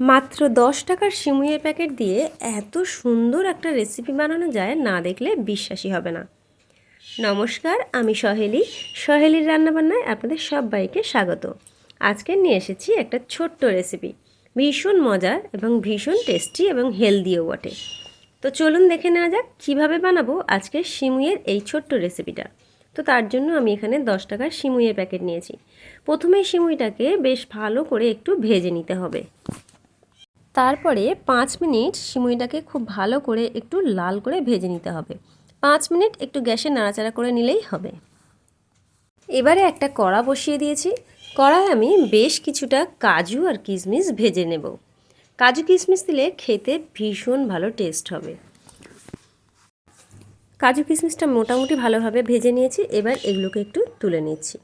মাত্র দশ টাকার সিমুইয়ের প্যাকেট দিয়ে এত সুন্দর একটা রেসিপি বানানো যায়, না দেখলে বিশ্বাসই হবে না। নমস্কার, আমি সহেলি। সহেলির রান্নাবান্নায় আপনাদের সবাইকে স্বাগত। আজকে নিয়ে এসেছি একটা ছোট্ট রেসিপি ভীষণ মজার এবং ভীষণ টেস্টি এবং হেলদিও বটে। তো চলুন দেখে নেওয়া যাক কীভাবে বানাবো আজকে সিমুইয়ের এই ছোট্ট রেসিপিটা তো তার জন্য আমি এখানে দশ টাকার সিমুইয়ের প্যাকেট নিয়েছি। প্রথমে সিমুইটাকে বেশ ভালো করে একটু ভেজে নিতে হবে। তারপরে পাঁচ মিনিট সিমুইটাকে খুব ভালো করে একটু লাল করে ভেজে নিতে হবে। পাঁচ মিনিট একটু গ্যাসে নাড়াচাড়া করে নিলেই হবে। এবারে একটা কড়া বসিয়ে দিয়েছি। কড়ায় আমি বেশ কিছুটা কাজু আর কিশমিশ ভেজে নেব। কাজু কিশমিশ দিলে খেতে ভীষণ ভালো টেস্ট হবে। কাজু কিশমিশটা মোটামুটি ভালোভাবে ভেজে নিয়েছি। এবার এগুলোকে একটু তুলে নিচ্ছি।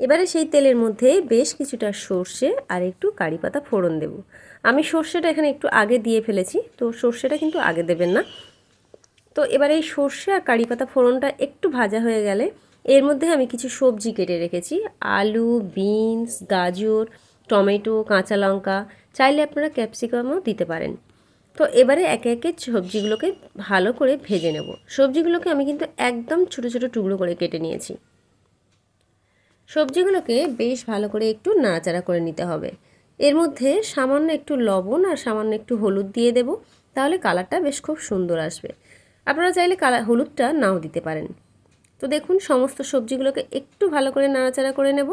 এবারে সেই তেলের মধ্যে বেশ কিছুটা সর্ষে আর একটু কারি পাতা ফোড়ন দেব। আমি সর্ষেটা এখানে একটু আগে দিয়ে ফেলেছি, তো সর্ষেটা কিন্তু আগে দেবেন না। তো এবার এই সর্ষে আর কারি পাতা ফোড়নটা একটু ভাজা হয়ে গেলে এর মধ্যে আমি কিছু সবজি কেটে রেখেছি। আলু, বিনস, গাজর, টমেটো, কাঁচা লঙ্কা, চাইলে আপনারা ক্যাপসিকামও দিতে পারেন। তো এবারে একে একে সবজিগুলোকে ভালো করে ভেজে নেব। সবজিগুলোকে আমি কিন্তু একদম ছোটো ছোটো টুকরো করে কেটে নিয়েছি। সবজিগুলোকে বেশ ভালো করে একটু নাড়াচাড়া করে নিতে হবে। এর মধ্যে সামান্য একটু লবণ আর সামান্য একটু হলুদ দিয়ে দেব, তাহলে কালারটা বেশ খুব সুন্দর আসবে। আপনারা চাইলে কালার, হলুদটা নাও দিতে পারেন। তো দেখুন, সমস্ত সবজিগুলোকে একটু ভালো করে নাড়াচাড়া করে নেব।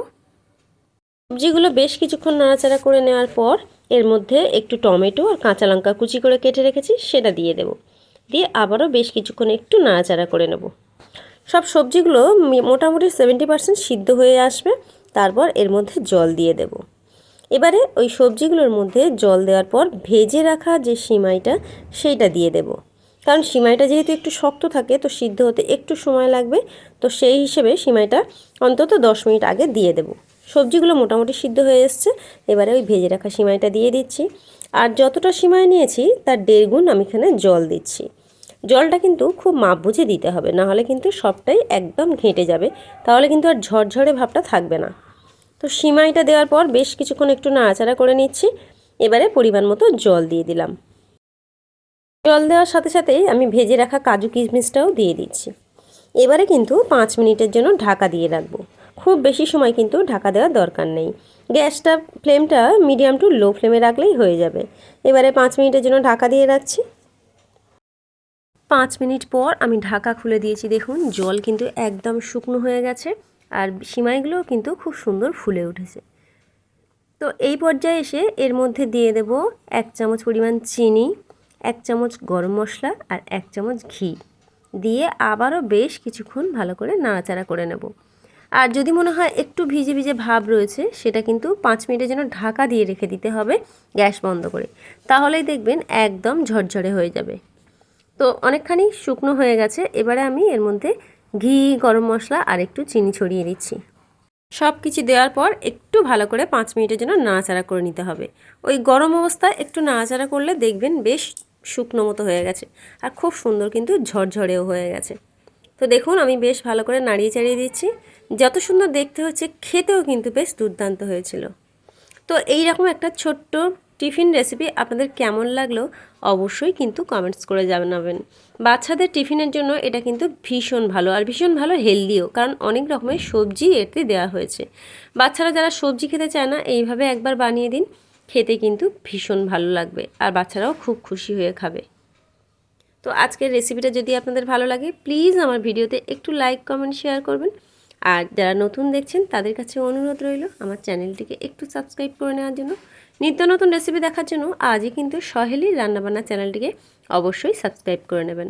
সবজিগুলো বেশ কিছুক্ষণ নাড়াচাড়া করে নেওয়ার পর এর মধ্যে একটু টমেটো আর কাঁচা লঙ্কা কুচি করে কেটে রেখেছি, সেটা দিয়ে দেব। দিয়ে আবারও বেশ কিছুক্ষণ একটু নাড়াচাড়া করে নেব। সব সবজিগুলো মোটামুটি সেভেন্টি পার্সেন্ট সিদ্ধ হয়ে আসবে। তারপর এর মধ্যে জল দিয়ে দেব। এবারে ওই সবজিগুলোর মধ্যে জল দেওয়ার পর ভেজে রাখা যে সিমাইটা, সেইটা দিয়ে দেব। কারণ সিমাইটা যেহেতু একটু শক্ত থাকে, তো সিদ্ধ হতে একটু সময় লাগবে। তো সেই হিসেবে সিমাইটা অন্তত দশ মিনিট আগে দিয়ে দেব। সবজিগুলো মোটামুটি সিদ্ধ হয়ে এসছে। এবারে ওই ভেজে রাখা সিমাইটা দিয়ে দিচ্ছি। আর যতটা সিমাই নিয়েছি, তার দেড় গুণ আমি এখানে জল দিচ্ছি। জলটা কিন্তু খুব মাপ বুঝে দিতে হবে না হলে কিন্তু সবটাই একদম ঘেঁটে যাবে। তাহলে কিন্তু আর ঝরঝরে ভাবটা থাকবে না। তো সিমাইটা দেওয়ার পর বেশ কিছুক্ষণ একটু নাড়াচাড়া করে নিচ্ছি। এবারে পরিমাণ মতো জল দিয়ে দিলাম। জল দেওয়ার সাথে সাথেই আমি ভেজে রাখা কাজু কিশমিশটাও দিয়ে দিচ্ছি। এবারে কিন্তু পাঁচ মিনিটের জন্য ঢাকা দিয়ে রাখব। খুব বেশি সময় কিন্তু ঢাকা দেওয়ার দরকার নেই। গ্যাসটা ফ্লেমটা মিডিয়াম টু লো ফ্লেমে রাখলেই হয়ে যাবে। এবারে পাঁচ মিনিটের জন্য ঢাকা দিয়ে রাখছি। পাঁচ মিনিট পর আমি ঢাকা খুলে দিয়েছি। দেখুন, জল কিন্তু একদম শুকনো হয়ে গেছে আর সিমাইগুলোও কিন্তু খুব সুন্দর ফুলে উঠেছে। তো এই পর্যায়ে এসে এর মধ্যে দিয়ে দেব এক চামচ পরিমাণ চিনি, এক চামচ গরম মশলা আর এক চামচ ঘি। দিয়ে আবারও বেশ কিছুক্ষণ ভালো করে নাড়াচাড়া করে নেব। আর যদি মনে হয় একটু ভিজে ভিজে ভাব রয়েছে, সেটা কিন্তু পাঁচ মিনিটের জন্য ঢাকা দিয়ে রেখে দিতে হবে গ্যাস বন্ধ করে। তাহলেই দেখবেন একদম ঝরঝরে হয়ে যাবে। তো অনেকখানি শুকনো হয়ে গেছে। এবারে আমি এর মধ্যে ঘি, গরম মশলা আর একটু চিনি ছড়িয়ে দিচ্ছি। সব কিছু দেওয়ার পর একটু ভালো করে পাঁচ মিনিটের জন্য নাড়াচাড়া করে নিতে হবে। ওই গরম অবস্থায় একটু নাড়াচাড়া করলে দেখবেন বেশ শুকনো মতো হয়ে গেছে আর খুব সুন্দর কিন্তু ঝরঝরেও হয়ে গেছে। তো দেখুন, আমি বেশ ভালো করে নাড়িয়ে চাড়িয়ে দিচ্ছি। যত সুন্দর দেখতে হচ্ছে, খেতেও কিন্তু বেশ দুর্দান্ত হয়েছিল। তো এই রকম একটা ছোট্ট টিফিন রেসিপি আপনাদের কেমন লাগল অবশ্যই কিন্তু কমেন্টস করে জানাবেন। বাচ্চাদের টিফিনের জন্য এটা কিন্তু ভীষণ ভালো আর ভীষণ ভালো হেলদিও কারণ অনেক রকমের সবজি এতে দেওয়া হয়েছে। বাচ্চারা যারা সবজি খেতে চায় না, এইভাবে একবার বানিয়ে দিন, খেতে কিন্তু ভীষণ ভালো লাগবে আর বাচ্চারাও খুব খুশি হয়ে খাবে। তো আজকের রেসিপিটা যদি আপনাদের ভালো লাগে প্লিজ আমার ভিডিওতে একটু লাইক কমেন্ট শেয়ার করবেন। আর যারা নতুন দেখছেন, তাদের কাছে অনুরোধ রইল আমার চ্যানেলটিকে একটু সাবস্ক্রাইব করে নেওয়ার জন্য। নিত্য নতুন রেসিপি দেখার জন্য আজই কিন্তু সহেলি রান্নাবান্না চ্যানেলটিকে অবশ্যই সাবস্ক্রাইব করে নেবেন।